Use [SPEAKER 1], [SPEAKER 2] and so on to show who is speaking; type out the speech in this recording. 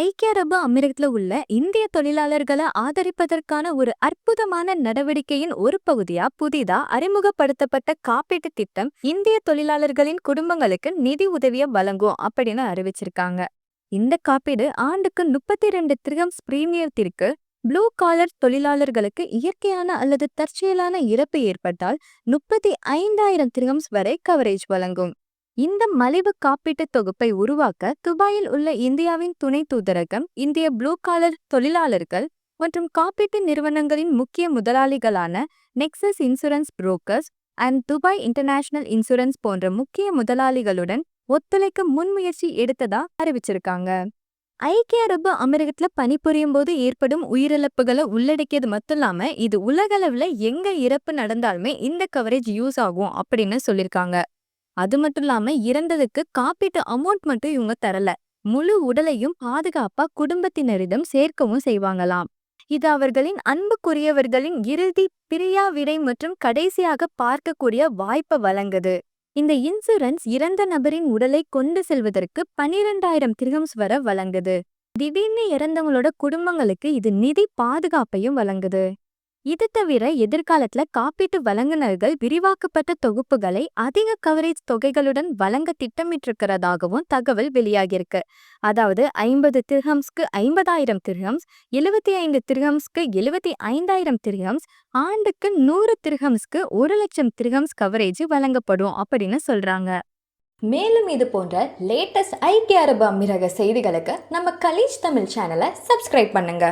[SPEAKER 1] ஐக்கிய அரபு அமீரகத்தில் உள்ள இந்திய தொழிலாளர்களை ஆதரிப்பதற்கான ஒரு அற்புதமான நடவடிக்கையின் ஒரு பகுதியா புதிதா அறிமுகப்படுத்தப்பட்ட காப்பீட்டு திட்டம் இந்திய தொழிலாளர்களின் குடும்பங்களுக்கு நிதி உதவியை வழங்கும் அப்படின்னு அறிவிச்சிருக்காங்க. இந்த காப்பீடு ஆண்டுக்கு முப்பத்தி ரெண்டு திரிகம்ஸ் பிரீமியத்திற்கு ப்ளூ காலர் தொழிலாளர்களுக்கு இயற்கையான அல்லது தற்செயலான இறப்பு ஏற்பட்டால் முப்பத்தி ஐந்தாயிரம் திரிகம்ஸ் வரை கவரேஜ் வழங்கும். இந்த மலிவு காப்பீட்டுத் தொகுப்பை உருவாக்க துபாயில் உள்ள இந்தியாவின் துணை தூதரகம் இந்திய ப்ளூ காலர் தொழிலாளர்கள் மற்றும் காப்பீட்டு நிறுவனங்களின் முக்கிய முதலாளிகளான Nexus insurance brokers and Dubai international insurance போன்ற முக்கிய முதலாளிகளுடன் ஒத்துழைக்க முன்முயற்சி எடுத்ததா அறிவிச்சிருக்காங்க. ஐக்கிய அரபு அமீரகத்துல பணிபுரியும் போது ஏற்படும் உயிரிழப்புகளை உள்ளடக்கியது மட்டும் இல்லாமல் இது உலகளவுல எங்க இறப்பு நடந்தாலுமே இந்த கவரேஜ் யூஸ் ஆகும் அப்படின்னு சொல்லியிருக்காங்க அது மட்டும் இல்லாம இறந்ததுக்கு காப்பீட்டு அமௌண்ட் மட்டும் இவங்க தரல. முழு உடலையும் பாதுகாப்பா குடும்பத்தினரிடம் சேர்க்கவும் செய்வாங்களாம். இது அவர்களின் அன்புக்குரியவர்களின் இறுதி பிரியா விடை மற்றும் கடைசியாக பார்க்கக்கூடிய வாய்ப்பை வழங்குது. இந்த இன்சூரன்ஸ் இறந்த நபரின் உடலை கொண்டு செல்வதற்கு பனிரெண்டாயிரம் திரிகம்ஸ் வர வழங்குது. திடீர்னு இறந்தவங்களோட குடும்பங்களுக்கு இது நிதி பாதுகாப்பையும் வழங்குது. இது தவிர எதிர்காலத்துல காப்பீட்டு வழங்குனர்கள் விரிவாக்கப்பட்ட தொகுப்புகளை அதிக கவரேஜ் தொகைகளுடன் வழங்க திட்டமிட்டிருக்கிறதாகவும் தகவல் வெளியாகியிருக்கு. அதாவது ஐம்பது திரிஹம்ஸ்க்கு ஐம்பதாயிரம் திர்ஹம்ஸ் எழுபத்தி ஐந்து திரிஹம்ஸ்க்கு எழுபத்தி ஐந்தாயிரம் திரிஹம்ஸ் ஆண்டுக்கு நூறு திரிஹம்ஸ்க்கு ஒரு லட்சம் திரிஹம்ஸ் கவரேஜ் வழங்கப்படும் அப்படின்னு சொல்றாங்க.
[SPEAKER 2] மேலும் இது போன்ற லேட்டஸ்ட் ஐக்கிய அரபு அமீரக செய்திகளுக்கு நம்ம கலீஜ் தமிழ் சேனலை சப்ஸ்கிரைப் பண்ணுங்க.